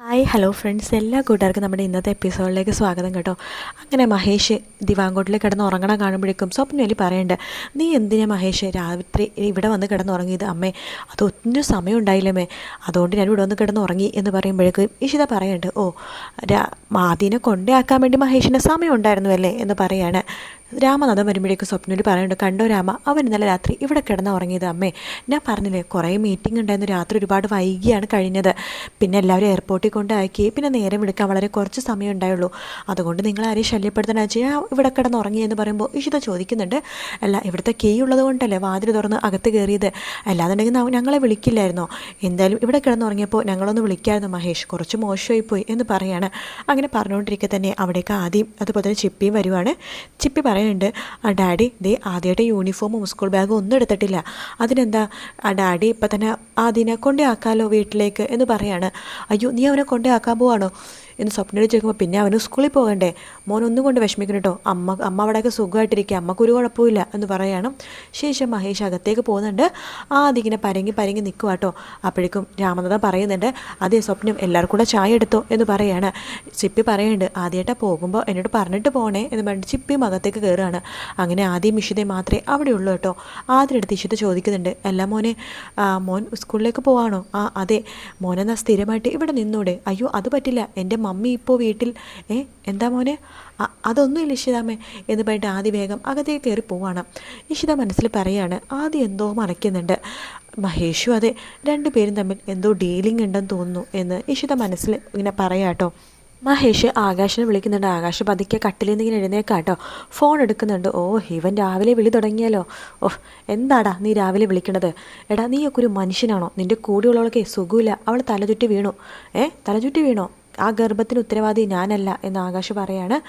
Hi hello friends എല്ലാ കൂട്ടുകാർക്കും നമ്മുടെ ഇന്നത്തെ എപ്പിസോഡിലേക്ക് സ്വാഗതം കേട്ടോ. അങ്ങനെ മഹേഷ് ദിവാങ്കോട്ടിൽ കിടന്ന് ഉറങ്ങണം കാണുമ്പോഴേക്കും സ്വപ്നവലി പറയണ്ട് നീ എന്തിനാ മഹേഷ് രാത്രി ഇവിടെ വന്ന് കിടന്നുറങ്ങിയത് അമ്മേ? അത് ഒത്തിരി സമയം ഉണ്ടായില്ലമ്മേ. അതുകൊണ്ട് ഞാൻ ഇവിടെ വന്ന് കിടന്ന് ഉറങ്ങി എന്ന് പറയുമ്പോഴേക്കും ഇഷിത പറയണ്ട് ഓ രാ മാതിനെ കൊണ്ടേയാക്കാൻ വേണ്ടി മഹേഷിന് സമയം ഉണ്ടായിരുന്നു അല്ലേ എന്ന് പറയാണ്. രാമനാഥൻ വരുമ്പോഴേക്കും സ്വപ്നയിൽ പറയുന്നുണ്ട് കണ്ടോ രാമ അവൻ ഇന്നലെ രാത്രി ഇവിടെ കിടന്ന് ഉറങ്ങിയത് അമ്മേ. ഞാൻ പറഞ്ഞില്ലേ കുറേ മീറ്റിംഗ് ഉണ്ടായിരുന്നു രാത്രി ഒരുപാട് വൈകിയാണ് കഴിഞ്ഞത്. പിന്നെ എല്ലാവരും എയർപോർട്ടിൽ കൊണ്ടാക്കി പിന്നെ നേരം വിളിക്കാൻ വളരെ കുറച്ച് സമയം ഉണ്ടായുള്ളൂ. അതുകൊണ്ട് നിങ്ങൾ ആരെയും ശല്യപ്പെടുത്താൻ വെച്ചാൽ ഇവിടെ കിടന്ന് ഉറങ്ങി എന്ന് പറയുമ്പോൾ ഇഷിത ചോദിക്കുന്നുണ്ട് അല്ല ഇവിടുത്തെ കീ ഉള്ളത് കൊണ്ടല്ലേ വാതിൽ തുറന്ന് അകത്ത് കയറിയത്? അല്ലാന്നുണ്ടെങ്കിൽ ഞങ്ങളെ വിളിക്കില്ലായിരുന്നോ? എന്തായാലും ഇവിടെ കിടന്നുറങ്ങിയപ്പോൾ ഞങ്ങളൊന്ന് വിളിക്കായിരുന്നു മഹേഷ്. കുറച്ച് മോശമായി പോയി എന്ന് പറയാണ്. അങ്ങനെ പറഞ്ഞുകൊണ്ടിരിക്കെ തന്നെ അവിടേക്ക് ആദ്യം അതുപോലെ തന്നെ ചിപ്പിയും വരുവാണ്. ചിപ്പി പറയുന്നുണ്ട് ആ ഡാഡി ദേ ആദ്യമായിട്ട് യൂണിഫോമും സ്കൂൾ ബാഗും ഒന്നും എടുത്തിട്ടില്ല. അതിനെന്താ? ആ ഡാഡി ഇപ്പം തന്നെ ആദ്യനെ കൊണ്ടേ ആക്കാമല്ലോ വീട്ടിലേക്ക്? എന്ന് പറയാണ്. അയ്യോ നീ അവനെ കൊണ്ടേ ആക്കാൻ പോവാണോ? എന്ന് സ്വപ്നയോട് ചോദിക്കുമ്പോൾ പിന്നെ അവന് സ്കൂളിൽ പോകണ്ടേ? മോൻ ഒന്നും കൊണ്ട് വിഷമിക്കണം കേട്ടോ അമ്മ അമ്മ അവിടെയൊക്കെ സുഖമായിട്ടിരിക്കുക അമ്മക്കൊരു കുഴപ്പമില്ല എന്ന് പറയണം. ശേഷം മഹേഷ് അകത്തേക്ക് പോകുന്നുണ്ട്. ആദ്യം ഇങ്ങനെ പരങ്ങി പരങ്ങി നിൽക്കുക കേട്ടോ അപ്പോഴേക്കും രാമനാഥൻ പറയുന്നുണ്ട് അതേ സ്വപ്നം എല്ലാവർക്കും കൂടെ ചായ എടുത്തോ എന്ന് പറയാണ്. ചിപ്പി പറയുന്നുണ്ട് ആദ്യമായിട്ടാണ് പോകുമ്പോൾ എന്നോട് പറഞ്ഞിട്ട് പോണേ എന്ന് പറഞ്ഞിട്ട് ചിപ്പിയും അകത്തേക്ക് കയറുകയാണ് അങ്ങനെ ആദ്യം ഇഷിതയെ മാത്രമേ അവിടെ ഉള്ളൂ കേട്ടോ ആദ്യം ഇഷിത ചോദിക്കുന്നുണ്ട് അല്ല മോനെ മോൻ സ്കൂളിലേക്ക് പോവാണോ? ആ അതെ. മോനെന്നാ സ്ഥിരമായിട്ട് ഇവിടെ നിന്നൂടെ. അയ്യോ അത് പറ്റില്ല. എന്റെ മമ്മി ഇപ്പോൾ വീട്ടിൽ ഏ എന്താ മോനെ? അതൊന്നുമില്ല ഇഷിതാമേ എന്ന് പറഞ്ഞിട്ട് ആദ്യ വേഗം അകത്തേക്ക് കയറി പോവാണ്. ഇഷിത മനസ്സിൽ പറയാണ് ആദ്യം എന്തോ മറയ്ക്കുന്നുണ്ട് മഹേഷും അതെ രണ്ടുപേരും തമ്മിൽ എന്തോ ഡീലിംഗ് ഉണ്ടെന്ന് തോന്നുന്നു എന്ന് ഇഷിത മനസ്സിൽ ഇങ്ങനെ പറയാട്ടോ മഹേഷ് ആകാശിനെ വിളിക്കുന്നുണ്ട്. ആകാശ് പതുക്കെ കട്ടിലിൽ നിന്ന് ഇങ്ങനെ എഴുന്നേക്കാട്ടോ ഫോൺ എടുക്കുന്നുണ്ട്. ഓ ഇവൻ രാവിലെ വിളി തുടങ്ങിയാലോ ഓ എന്താടാ നീ രാവിലെ വിളിക്കണത്? എടാ നീയൊക്കെ ഒരു മനുഷ്യനാണോ? നിന്റെ കൂടെയുള്ളവൾക്ക് സുഖമില്ല. അവൾ തലചുറ്റി വീണു. ഏ തലചുറ്റി വീണോ? ആ ഗർഭത്തിന് ഉത്തരവാദി ഞാനല്ല എന്ന് ആകാശ് പറയാണ്.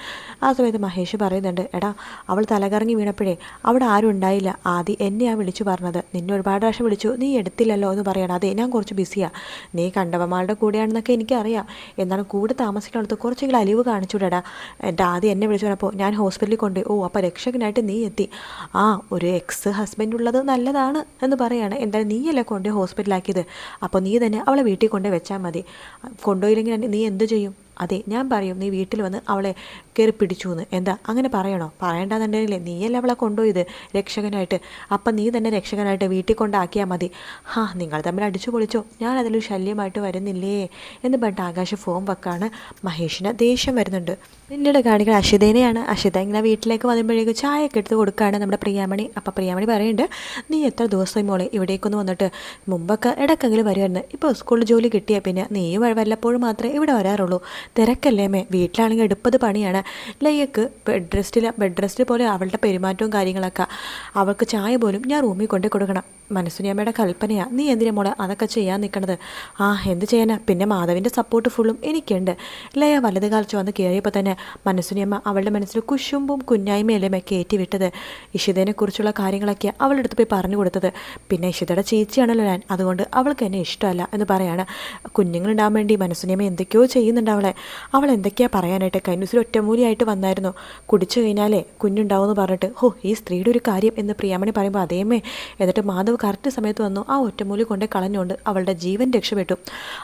ആ സമയത്ത് മഹേഷ് പറയുന്നുണ്ട് എടാ അവൾ തലകറങ്ങി വീണപ്പോഴേ അവിടെ ആരും ഉണ്ടായില്ല. ആദ്യം എന്നെയാ വിളിച്ചു പറഞ്ഞത്. നിന്നെ ഒരുപാട് പ്രാവശ്യം വിളിച്ചു. നീ എടുത്തില്ലല്ലോ എന്ന് പറയണം. അതെ ഞാൻ കുറച്ച് ബിസിയാണ് നീ കണ്ടവന്മാരുടെ കൂടെയാണെന്നൊക്കെ എനിക്കറിയാം. എന്നാണ് കൂടെ താമസിക്കുന്നിടത്ത് കുറച്ചെങ്കിലും അലിവ് കാണിച്ചുവിടടാ. എന്റെ ആദ്യം എന്നെ വിളിച്ചു പറഞ്ഞപ്പോൾ ഞാൻ ഹോസ്പിറ്റലിൽ കൊണ്ട് ഓ അപ്പോൾ രക്ഷകനായിട്ട് നീ എത്തി. ആ ഒരു എക്സ് ഹസ്ബൻഡ് ഉള്ളത് നല്ലതാണ് എന്ന് പറയാണ്. എന്തായാലും നീയല്ലേ കൊണ്ടുപോയി ഹോസ്പിറ്റലാക്കിയത്? അപ്പോൾ നീ തന്നെ അവളെ വീട്ടിൽ കൊണ്ടുപോയി വെച്ചാൽ മതി. കൊണ്ടുപോയില്ലെങ്കിൽ നീ എന്ത് ചെയ്യും അതെ ഞാൻ പറയും നീ വീട്ടിൽ വന്ന് അവളെ കയറി പിടിച്ചു എന്ന് എന്താ? അങ്ങനെ പറയണോ? പറയണ്ടെന്നുണ്ടെങ്കിലേ നീയല്ലേ അവളെ കൊണ്ടുപോയത്? രക്ഷകനായിട്ട്. അപ്പം നീ തന്നെ രക്ഷകനായിട്ട് വീട്ടിൽ കൊണ്ടാക്കിയാൽ മതി. ഹാ നിങ്ങൾ തമ്മിൽ അടിച്ചു പൊളിച്ചോ? ഞാൻ അതിലൊരു ശല്യമായിട്ട് വരുന്നില്ലേ? എന്ന് പറഞ്ഞിട്ട് ആകാശ ഫോം വെക്കാണ് മഹേഷിന് ദേഷ്യം വരുന്നുണ്ട്. പിന്നീട് കാണികൾ അഷിതേനെയാണ് അഷിത ഇങ്ങനെ വീട്ടിലേക്ക് വരുമ്പോഴേക്കും ചായയൊക്കെ എടുത്ത് കൊടുക്കുകയാണ് നമ്മുടെ പ്രിയാമണി. അപ്പം പ്രിയാമണി പറയുന്നുണ്ട് നീ എത്ര ദിവസമായി മോളെ ഇവിടേക്കൊന്ന് വന്നിട്ട്? മുമ്പൊക്കെ ഇടക്കെങ്കിലും വരുമായിരുന്നു. ഇപ്പോൾ സ്കൂളിൽ ജോലി കിട്ടിയാൽ പിന്നെ നീയും വല്ലപ്പോഴും മാത്രമേ ഇവിടെ വരാറുള്ളൂ. തിരക്കല്ലേ മേ വീട്ടിലാണെങ്കിൽ എടുപ്പത് പണിയാണ്. ലയ്യക്ക് ബെഡ് റെസ്റ്റിൽ ബെഡ് റെസ്റ്റ് പോലെ അവളുടെ പെരുമാറ്റവും കാര്യങ്ങളൊക്കെ. അവൾക്ക് ചായ പോലും ഞാൻ റൂമിൽ കൊണ്ടു കൊടുക്കണം മനസ്സുനിയമ്മയുടെ കൽപ്പനയാ. നീ എന്തിനാ മോളെ അതൊക്കെ ചെയ്യാൻ നിൽക്കണത് ആ എന്ത് ചെയ്യാനാ? പിന്നെ മാധവിന്റെ സപ്പോർട്ട് ഫുള്ളും എനിക്കുണ്ട്. ലയ വലത് കാലത്ത് വന്ന് കയറിയപ്പോൾ തന്നെ മനസ്സുനിയമ്മ അവളുടെ മനസ്സിൽ കുശുമ്പും കുഞ്ഞായ്മയല്ലേ കയറ്റി വിട്ടത് ഇഷിതേനെക്കുറിച്ചുള്ള കാര്യങ്ങളൊക്കെ അവളുടെ അടുത്ത് പോയി പറഞ്ഞു കൊടുത്തത്. പിന്നെ ഇഷിതയുടെ ചേച്ചിയാണല്ലോ ഞാൻ. അതുകൊണ്ട് അവൾക്ക് എന്നെ ഇഷ്ടമല്ല എന്ന് പറയാണ്. കുഞ്ഞുങ്ങളുണ്ടാകാൻ വേണ്ടി മനസ്സുനിയമ്മ എന്തൊക്കെയോ ചെയ്യുന്നുണ്ട് അവളെ. അവൾ എന്തൊക്കെയാ പറയാനായിട്ട്? കൈനൂസിൽ ഒറ്റമൂലിയായിട്ട് വന്നായിരുന്നു. കുടിച്ചു കഴിഞ്ഞാലേ കുഞ്ഞുണ്ടാവുമെന്ന് പറഞ്ഞിട്ട് ഹോ ഈ സ്ത്രീയുടെ ഒരു കാര്യം എന്ന് പ്രിയാമണി പറയുമ്പോൾ അതേമേ. എന്നിട്ട് മാധവ് കറക്റ്റ് സമയത്ത് വന്നു. ആ ഒറ്റമൂലി കൊണ്ട് കളഞ്ഞുകൊണ്ട് അവളുടെ ജീവൻ രക്ഷപ്പെട്ടു.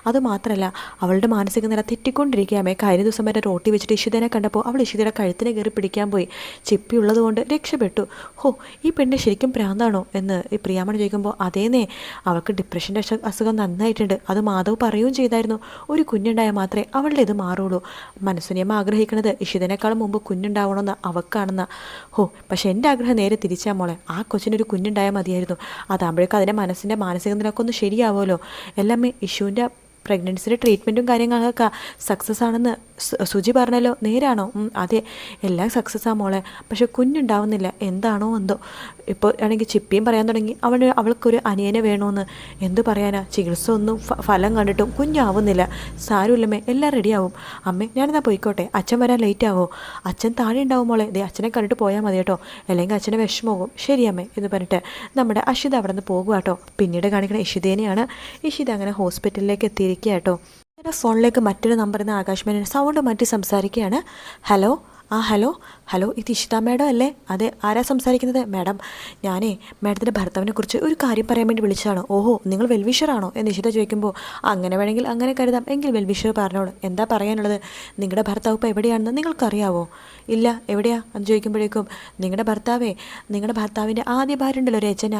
അതുമാത്രമല്ല അവളുടെ മാനസിക നില തെറ്റിക്കൊണ്ടിരിക്കുകയാമേ കഴിഞ്ഞ ദിവസം വരെ റോട്ടി വെച്ചിട്ട് ഇഷിതനെ കണ്ടപ്പോൾ അവൾ ഇഷിതയുടെ കഴുത്തിനെ കയറി പിടിക്കാൻ പോയി. ചിപ്പി ഉള്ളതുകൊണ്ട് രക്ഷപ്പെട്ടു. ഹോ ഈ പെണ്ണ് ശരിക്കും പ്രാന്താണോ എന്ന് ഈ പ്രിയാമൺ ചോദിക്കുമ്പോൾ അതേന്നേ അവൾക്ക് ഡിപ്രഷന്റെ അസു- അസുഖം നന്നായിട്ടുണ്ട്. അത് മാധവ് പറയുകയും ചെയ്തായിരുന്നു. ഒരു കുഞ്ഞുണ്ടായാൽ മാത്രമേ അവളുടെ ഇത് മാറുള്ളൂ. മനസ്സുനിയമ്മ ആഗ്രഹിക്കുന്നത് ഇഷിതനേക്കാളും മുമ്പ് കുഞ്ഞുണ്ടാവണമെന്ന് അവക്കാണെന്ന. ഹോ പക്ഷെ എന്റെ ആഗ്രഹം നേരെ തിരിച്ചാൽ മോളെ. ആ കൊച്ചിനൊരു കുഞ്ഞുണ്ടായാൽ മതിയായിരുന്നു. അതാകുമ്പോഴേക്കും അതിന്റെ മനസ്സിന്റെ മാനസിക നിലക്കൊന്ന് ശരിയാവുമല്ലോ. എല്ലാമേ ഇഷുവിന്റെ പ്രഗ്നൻസിയുടെ ട്രീറ്റ്മെന്റും കാര്യങ്ങളൊക്കെ സക്സസ് ആണെന്ന് സുജി പറഞ്ഞല്ലോ. നേരാണോ? അതെ. എല്ലാം സക്സസ് ആ മോളെ. പക്ഷെ കുഞ്ഞുണ്ടാവുന്നില്ല. എന്താണോ എന്തോ. ഇപ്പോൾ ആണെങ്കിൽ ചിപ്പിയും പറയാൻ തുടങ്ങി. അവൾ അവൾക്കൊരു അനിയനെ വേണമെന്ന് എന്ത് പറയാനാ? ചികിത്സ ഒന്നും ഫലം കണ്ടിട്ടും കുഞ്ഞാവുന്നില്ല. സാരമില്ലമ്മേ. എല്ലാം റെഡിയാവും അമ്മേ ഞാനെന്നാ പോയിക്കോട്ടെ. അച്ഛൻ വരാൻ ലേറ്റ് ആവോ? അച്ഛൻ താഴെ ഉണ്ടാവും മോളെ. ദേ അച്ഛനെ കണ്ടിട്ട് പോയാൽ മതി കേട്ടോ. അല്ലെങ്കിൽ അച്ഛനെ വിഷമമാകും. ശരി അമ്മേ എന്ന് പറഞ്ഞിട്ട് നമ്മുടെ അഷിത അവിടെ നിന്ന് പോകുക കേട്ടോ. പിന്നീട് കാണിക്കുന്ന ഇഷിതേനെയാണ്. ഇഷിത അങ്ങനെ ഹോസ്പിറ്റലിലേക്ക് എത്തിയിരിക്കുക കേട്ടോ എന്റെ ഫോണിലേക്ക് മറ്റൊരു നമ്പറിൽ നിന്ന് ആകാശ് മേനോൻ സൗണ്ട് മാറ്റി സംസാരിക്കുകയാണ്. ഹലോ? ആ ഹലോ? ഹലോ ഇത് ഇഷിത മാഡം അല്ലേ? അതെ ആരാ സംസാരിക്കുന്നത്? മാഡം ഞാനേ മാഡത്തിന്റെ ഭർത്താവിനെ കുറിച്ച് ഒരു കാര്യം പറയാൻ വേണ്ടി വിളിച്ചതാണ്. ഓഹോ നിങ്ങൾ വെൽവിഷറാണോ എന്ന് ഇഷിത ചോദിക്കുമ്പോൾ അങ്ങനെ വേണമെങ്കിൽ അങ്ങനെ കരുതാം. എങ്കിൽ വെൽവിഷർ പറഞ്ഞോളൂ. എന്താ പറയാനുള്ളത്? നിങ്ങളുടെ ഭർത്താവ് ഇപ്പോൾ എവിടെയാണെന്ന് നിങ്ങൾക്കറിയാവോ? ഇല്ല എവിടെയാ? എന്ന് ചോദിക്കുമ്പോഴേക്കും നിങ്ങളുടെ ഭർത്താവേ നിങ്ങളുടെ ഭർത്താവിന്റെ ആദ്യ ഭാര്യ ഉണ്ടല്ലോ രചന.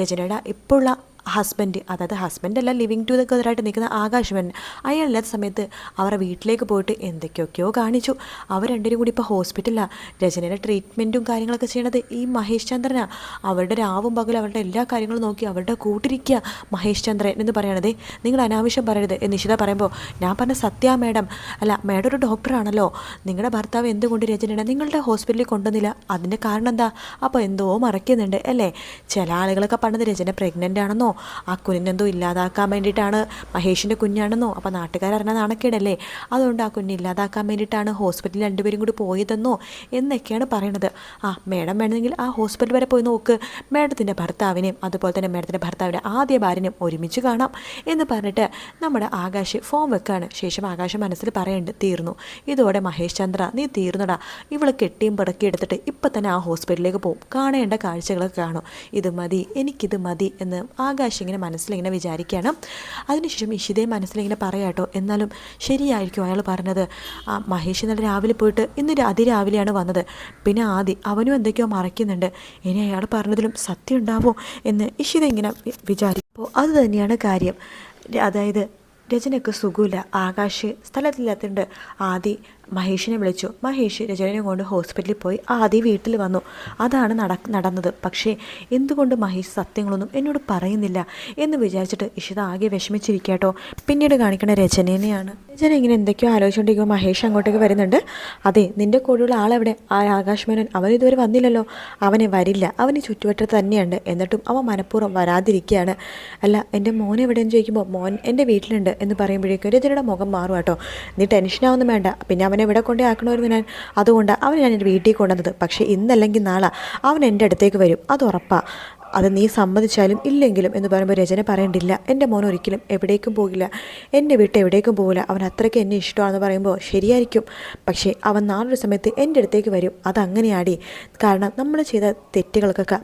രചനയുടെ ഇപ്പോൾ ഉള്ള ഹസ്ബൻഡ് അതായത് ഹസ്ബൻഡ് അല്ല ലിവിങ് ടുഗദറായിട്ട് നിൽക്കുന്ന ആകാശവൻ അയാളില്ലാത്ത സമയത്ത് അവരുടെ വീട്ടിലേക്ക് പോയിട്ട് എന്തൊക്കെയൊക്കെയോ കാണിച്ചു. അവർ രണ്ടുപേരും കൂടി ഇപ്പോൾ ഹോസ്പിറ്റലാണ് രചനയുടെ ട്രീറ്റ്മെന്റും കാര്യങ്ങളൊക്കെ ചെയ്യണത് ഈ മഹേഷ് ചന്ദ്രനാണ് അവരുടെ രാവും പകലും അവരുടെ എല്ലാ കാര്യങ്ങളും നോക്കി അവരുടെ കൂട്ടിരിക്കുക മഹേഷ് ചന്ദ്രൻ എന്ന് പറയണതേ. നിങ്ങൾ അനാവശ്യം പറയരുത്. എന്ന് നിഷിത പറയുമ്പോൾ ഞാൻ പറഞ്ഞ സത്യ മാഡം. അല്ല മാഡം ഒരു ഡോക്ടറാണല്ലോ നിങ്ങളുടെ ഭർത്താവ് എന്തുകൊണ്ട് രചനയുടെ നിങ്ങളുടെ ഹോസ്പിറ്റലിൽ കൊണ്ടുവന്നില്ല? അതിന്റെ കാരണം എന്താ? അപ്പോൾ എന്തോ മറക്കുന്നുണ്ട് അല്ലേ? ചില ആളുകളൊക്കെ പറഞ്ഞത് രചന പ്രഗ്നന്റ് ആണെന്നോ ആ കുഞ്ഞിനെന്തോ ഇല്ലാതാക്കാൻ വേണ്ടിയിട്ടാണ് മഹേഷിന്റെ കുഞ്ഞാണെന്നോ അപ്പോൾ നാട്ടുകാരറിഞ്ഞ നാണക്കേടല്ലേ? അതുകൊണ്ട് ആ കുഞ്ഞ് ഇല്ലാതാക്കാൻ വേണ്ടിയിട്ടാണ് ഹോസ്പിറ്റലിൽ രണ്ടുപേരും കൂടി പോയതെന്നോ എന്നൊക്കെയാണ് പറയണത്. ആ മേഡം വേണമെങ്കിൽ ആ ഹോസ്പിറ്റൽ വരെ പോയി നോക്ക്. മേഡത്തിന്റെ ഭർത്താവിനെയും അതുപോലെ തന്നെ മേഡത്തിന്റെ ഭർത്താവിന്റെ ആദ്യ ഭാര്യനെയും ഒരുമിച്ച് കാണാം എന്ന് പറഞ്ഞിട്ട് നമ്മുടെ ആകാശ് ഫോം വെക്കാണ്. ശേഷം ആകാശ് മനസ്സിൽ പറയുന്നുണ്ട് തീർന്നു. ഇതോടെ മഹേഷ് ചന്ദ്ര നീ തീർന്നടാ. ഇവളെ കെട്ടിയും പടക്കി എടുത്തിട്ട് ഇപ്പം തന്നെ ആ ഹോസ്പിറ്റലിലേക്ക് പോകും. കാണേണ്ട കാഴ്ചകളൊക്കെ കാണും. ഇത് മതി എനിക്കിത് മതി എന്ന് ആകാശ് ഇങ്ങനെ മനസ്സിലിങ്ങനെ വിചാരിക്കുകയാണ് അതിനുശേഷം ഇഷിതയെ മനസ്സിലിങ്ങനെ പറയാട്ടോ എന്നാലും ശരിയായിരിക്കും അയാൾ പറഞ്ഞത്. ആ മഹേഷ് ഇന്നലെ രാവിലെ പോയിട്ട് ഇന്ന് അതിരാവിലെയാണ് വന്നത്. പിന്നെ ആദി അവനും എന്തൊക്കെയോ മറയ്ക്കുന്നുണ്ട്. ഇനി അയാൾ പറഞ്ഞതിലും സത്യം ഉണ്ടാവോ എന്ന് ഇഷിത ഇങ്ങനെ വിചാരിക്കുമ്പോൾ വിചാരിക്കും അത് തന്നെയാണ് കാര്യം. അതായത് രചനയ്ക്ക് സുഖമില്ല. ആകാശ് സ്ഥലത്തില്ലാത്തതുകൊണ്ട് ആദി മഹേഷിനെ വിളിച്ചു. മഹേഷ് രചനയെ കൊണ്ട് ഹോസ്പിറ്റലിൽ പോയി ആദ്യം വീട്ടിൽ വന്നു. അതാണ് നട നടന്നത്. പക്ഷേ എന്തുകൊണ്ട് മഹേഷ് സത്യങ്ങളൊന്നും എന്നോട് പറയുന്നില്ല എന്ന് വിചാരിച്ചിട്ട് ഇഷിത ആകെ വിഷമിച്ചിരിക്കാട്ടോ പിന്നീട് കാണിക്കുന്ന രചനേനെയാണ്. രചന ഇങ്ങനെ എന്തൊക്കെയോ ആലോചിച്ചുകൊണ്ടിരിക്കുമ്പോൾ മഹേഷ് അങ്ങോട്ടേക്ക് വരുന്നുണ്ട്. അതെ നിന്റെ കൂടെയുള്ള ആളെവിടെ? ആ ആകാശ് മേനോൻ അവൻ ഇതുവരെ വന്നില്ലല്ലോ. അവനെ വരില്ല. അവന് ചുറ്റുവട്ടത്ത് തന്നെയുണ്ട്. എന്നിട്ടും അവൻ മനഃപൂർവം വരാതിരിക്കുകയാണ്. അല്ല എന്റെ മോൻ എവിടെയെന്ന് ചോദിക്കുമ്പോൾ മോൻ എന്റെ വീട്ടിലുണ്ട് എന്ന് പറയുമ്പോഴേക്കും രചനയുടെ മുഖം മാറും കേട്ടോ. നീ ടെൻഷനാവൊന്നും വേണ്ട. പിന്നെ അവനെ ഇവിടെ കൊണ്ടേ ആക്കണമായിരുന്നു ഞാൻ. അതുകൊണ്ട് അവൻ ഞാൻ എന്റെ വീട്ടിൽ കൊണ്ടുവന്നത്. പക്ഷേ ഇന്നല്ലെങ്കിൽ നാളെ അവൻ എന്റെ അടുത്തേക്ക് വരും. അത് ഉറപ്പാണ് അത് നീ സമ്മതിച്ചാലും ഇല്ലെങ്കിലും എന്ന് പറയുമ്പോൾ രചന പറയണ്ടില്ല. എന്റെ മോൻ ഒരിക്കലും എവിടേക്കും പോകില്ല. എന്റെ വീട്ടിൽ എവിടേക്കും പോകില്ല. അവൻ അത്രയ്ക്ക് എന്നെ ഇഷ്ടമാണെന്ന് പറയുമ്പോൾ ശരിയായിരിക്കും. പക്ഷേ അവൻ നാളൊരു സമയത്ത് എന്റെ അടുത്തേക്ക് വരും. അതങ്ങനെയാടി. കാരണം നമ്മൾ ചെയ്ത തെറ്റുകൾക്കൊക്കെ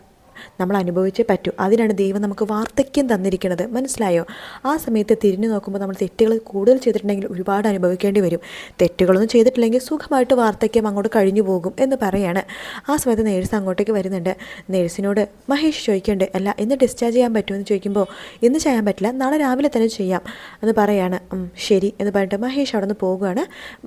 നമ്മൾ അനുഭവിച്ചേ പറ്റൂ. അതിനാണ് ദൈവം നമുക്ക് വാർദ്ധക്യം തന്നിരിക്കുന്നത്. മനസ്സിലായോ? ആ സമയത്ത് തിരിഞ്ഞു നോക്കുമ്പോൾ നമ്മൾ തെറ്റുകൾ കൂടുതൽ ചെയ്തിട്ടുണ്ടെങ്കിൽ ഒരുപാട് അനുഭവിക്കേണ്ടി വരും. തെറ്റുകളൊന്നും ചെയ്തിട്ടില്ലെങ്കിൽ സുഖമായിട്ട് വാർദ്ധക്യം അങ്ങോട്ട് കഴിഞ്ഞു പോകും എന്ന് പറയാണ്. ആ സമയത്ത് നേഴ്സ് അങ്ങോട്ടേക്ക് വരുന്നുണ്ട്. നേഴ്സിനോട് മഹേഷ് ചോദിക്കേണ്ടത് അല്ല ഇന്ന് ഡിസ്ചാർജ് ചെയ്യാൻ പറ്റുമോ? എന്ന് ചോദിക്കുമ്പോൾ ഇന്ന് ചെയ്യാൻ പറ്റില്ല. നാളെ രാവിലെ തന്നെ ചെയ്യാം. എന്ന് പറയാണ്. ശരി. എന്ന് പറഞ്ഞിട്ട് മഹേഷ് അവിടെ നിന്ന് പോകുകയാണ്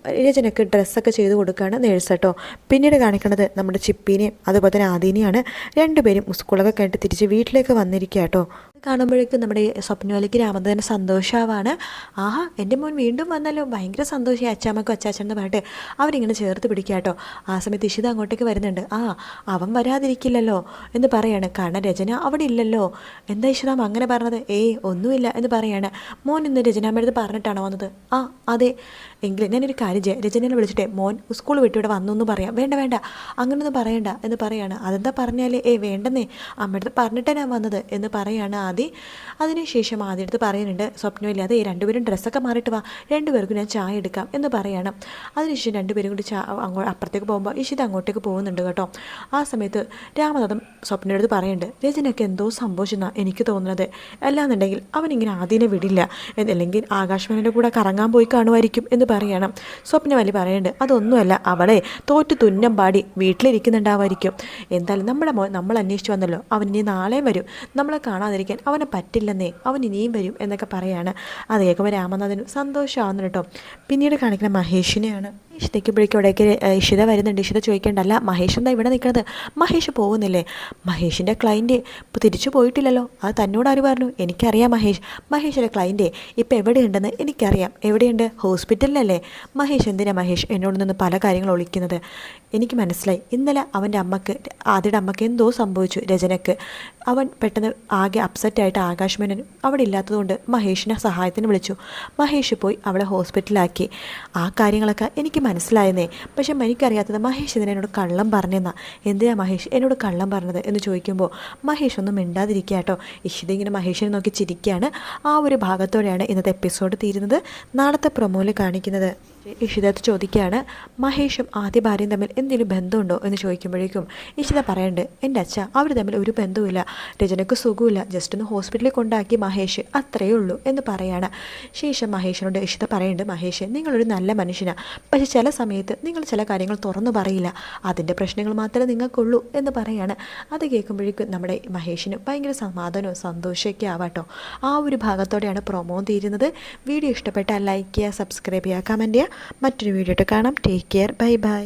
രചനയ്ക്ക് ഡ്രസ്സൊക്കെ ചെയ്ത് കൊടുക്കുകയാണ് നേഴ്സ് കേട്ടോ. പിന്നീട് കാണിക്കുന്നത് നമ്മുടെ ചിപ്പിനെയും അതുപോലെ തന്നെ ആദീനെയാണ് രണ്ടുപേരും സ്കൂളൊക്കെ കഴിഞ്ഞിട്ട് തിരിച്ച് വീട്ടിലേക്ക് വന്നിരിക്കുക കേട്ടോ കാണുമ്പോഴേക്കും നമ്മുടെ സ്വപ്നവലിക്ക് രാമദേവന് സന്തോഷമാവാണ് ആഹാ എന്റെ മോൻ വീണ്ടും വന്നല്ലോ. ഭയങ്കര സന്തോഷമായി അച്ചാമ്മക്കും അച്ചാച്ചനെന്ന് പറഞ്ഞിട്ട് അവരിങ്ങനെ ചേർത്ത് പിടിക്കുക കേട്ടോ. ആ സമയത്ത് ഇഷിത അങ്ങോട്ടേക്ക് വരുന്നുണ്ട്. ആ അവൻ വരാതിരിക്കില്ലല്ലോ എന്ന് പറയാണ്. കാരണം രചന അവിടെ ഇല്ലല്ലോ. എന്താ ഇഷിതാം അങ്ങനെ പറഞ്ഞത്? ഏയ് ഒന്നുമില്ല എന്ന് പറയാണ്. മോൻ ഇന്ന് രചനാമ്മയുടെ പറഞ്ഞിട്ടാണോ വന്നത്? ആ അതെ. എങ്കിലും ഞാനൊരു കാര്യം ചെയ്യാം. രചനയെ വിളിച്ചിട്ടേ മോൻ സ്കൂൾ വിട്ട് ഇവിടെ വന്നു എന്ന് പറയാം. വേണ്ട വേണ്ട. അങ്ങനൊന്നും പറയണ്ട എന്ന് പറയാണ്. അതെന്താ പറഞ്ഞാലേ? ഏ വേണ്ടെന്നേ. അമ്മയുടെ പറഞ്ഞിട്ടാ ഞാൻ വന്നത് എന്ന് പറയാണ് ആദി അതിനുശേഷം ആദ്യം എടുത്ത് പറയുന്നുണ്ട് സ്വപ്നമില്ലാതെ ഈ രണ്ടുപേരും ഡ്രസ്സൊക്കെ മാറിയിട്ട് വാ. രണ്ടുപേർക്കും ഞാൻ ചായ എടുക്കാം എന്ന് പറയണം. അതിനുശേഷം രണ്ടുപേരും കൂടി ചാ അങ്ങോ അപ്പുറത്തേക്ക് പോകുമ്പോൾ ഇഷിത അങ്ങോട്ടേക്ക് പോകുന്നുണ്ട് കേട്ടോ. ആ സമയത്ത് രാമനാഥൻ സ്വപ്നം എടുത്ത് പറയുന്നുണ്ട് രചനയ്ക്ക് എന്തോ സംഭവിച്ചെന്നാണ് എനിക്ക് തോന്നുന്നത്. അല്ലാന്നുണ്ടെങ്കിൽ അവനിങ്ങനെ ആദ്യനെ വിടില്ല. അല്ലെങ്കിൽ ആകാശവാണിയുടെ കൂടെ കറങ്ങാൻ പോയി കാണുമായിരിക്കും എന്ന് പറയണം. സ്വപ്നവലി പറയുന്നുണ്ട് അതൊന്നുമല്ല അവളെ തോറ്റു തുന്നം പാടി വീട്ടിലിരിക്കുന്നുണ്ടാവായിരിക്കും. എന്തായാലും നമ്മുടെ മോൻ നമ്മൾ അന്വേഷിച്ച് വന്നല്ലോ. അവൻ ഇനി നാളെയും വരും. നമ്മളെ കാണാതിരിക്കാൻ അവനെ പറ്റില്ലെന്നേ അവൻ ഇനിയും വരും എന്നൊക്കെ പറയാണ്. അത് കേൾക്കുമ്പോൾ രാമനാഥനും സന്തോഷമാവുന്നു കേട്ടോ. പിന്നീട് കാണിക്കുന്ന മഹേഷിനെയാണ് ഇപ്പോഴേക്ക് അവിടേക്ക് ഇഷിത വരുന്നുണ്ട്. ഇഷിത ചോദിക്കേണ്ടല്ല മഹേഷ് എന്താ ഇവിടെ നിൽക്കുന്നത്? മഹേഷ് പോകുന്നില്ലേ? മഹേഷിന്റെ ക്ലയന്റ് ഇപ്പോൾ തിരിച്ചു പോയിട്ടില്ലല്ലോ. അത് തന്നോട് ആര് പറഞ്ഞു? എനിക്കറിയാം മഹേഷ്. മഹേഷിന്റെ ക്ലയന്റ് ഇപ്പോൾ എവിടെയുണ്ടെന്ന് എനിക്കറിയാം. എവിടെയുണ്ട്? ഹോസ്പിറ്റലിലല്ലേ. മഹേഷ് എന്തിനാ മഹേഷ് എന്നോട് നിന്ന് പല കാര്യങ്ങൾ ഒളിക്കുന്നത്? എനിക്ക് മനസ്സിലായി. ഇന്നലെ അവന്റെ അമ്മയ്ക്ക് ആദ്യയുടെ അമ്മയ്ക്ക് എന്തോ സംഭവിച്ചു രചനക്ക്. അവൻ പെട്ടെന്ന് ആകെ അപ്സെറ്റായിട്ട് ആകാശ് മേനൻ അവിടെ ഇല്ലാത്തതുകൊണ്ട് മഹേഷിനെ സഹായത്തിന് വിളിച്ചു. മഹേഷ് പോയി അവളെ ഹോസ്പിറ്റലാക്കി ആ കാര്യങ്ങളൊക്കെ എനിക്ക് മനസ്സിലായെന്നേ. പക്ഷെ എനിക്കറിയാത്തത് മഹേഷ് ഇതിനെ എന്നോട് കള്ളം പറഞ്ഞെന്നാ? എന്തിനാ മഹേഷ് എന്നോട് കള്ളം പറഞ്ഞത് എന്ന് ചോദിക്കുമ്പോൾ മഹേഷ് ഒന്നും മിണ്ടാതിരിക്കുക കേട്ടോ ഇഷിത ഇങ്ങനെ മഹേഷിനെ നോക്കി ചിരിക്കുകയാണ് ആ ഒരു ഭാഗത്തോടെയാണ് ഇന്നത്തെ എപ്പിസോഡ് തീരുന്നത്. നാളത്തെ പ്രൊമോയിൽ കാണിക്കുന്നത്. ഇഷിതത്ത് ചോദിക്കുകയാണ് മഹേഷും ആദ്യ ഭാര്യയും തമ്മിൽ എന്തെങ്കിലും ബന്ധമുണ്ടോ? എന്ന് ചോദിക്കുമ്പോഴേക്കും ഇഷിത പറയണ്ട് എന്റെ അച്ഛ അവർ തമ്മിൽ ഒരു ബന്ധവുമില്ല. രചനയ്ക്ക് സുഖമില്ല ജസ്റ്റ് ഒന്ന് ഹോസ്പിറ്റലിൽ കൊണ്ടാക്കി മഹേഷ് അത്രയേ ഉള്ളൂ എന്ന് പറയാണ്. ശേഷം മഹേഷിനോട് ഇഷിത പറയുന്നുണ്ട് മഹേഷ് നിങ്ങളൊരു നല്ല മനുഷ്യനാണ് പക്ഷെ ചില സമയത്ത് നിങ്ങൾ ചില കാര്യങ്ങൾ തുറന്നു പറയില്ല. അതിന്റെ പ്രശ്നങ്ങൾ മാത്രമേ നിങ്ങൾക്കുള്ളൂ എന്ന് പറയാണ്. അത് കേൾക്കുമ്പോഴേക്കും നമ്മുടെ മഹേഷിന് ഭയങ്കര സമാധാനവും സന്തോഷമൊക്കെ ആവാട്ടോ. ആ ഒരു ഭാഗത്തോടെയാണ് പ്രൊമോ തീരുന്നത്. വീഡിയോ ഇഷ്ടപ്പെട്ടാൽ ലൈക്ക് ചെയ്യുക സബ്സ്ക്രൈബ് ചെയ്യുക കമന്റ് ചെയ്യുക. മറ്റൊരു വീഡിയോ കാണാം. Take care bye bye